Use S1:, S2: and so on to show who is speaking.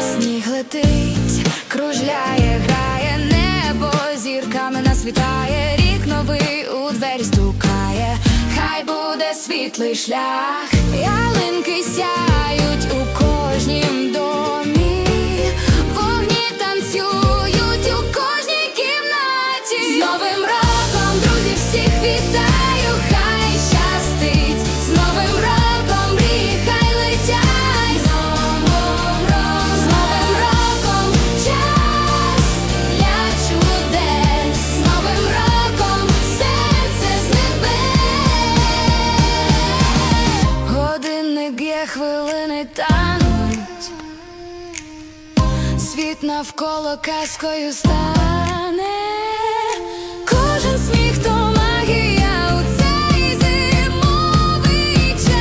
S1: Сніг летить, кружляє, грає небо, зірками нас вітає, рік новий у двері стукає, хай буде світлий шлях. Ялин хвилини тануть, світ навколо казкою стане, кожен сміх то магія у цей зимовий час.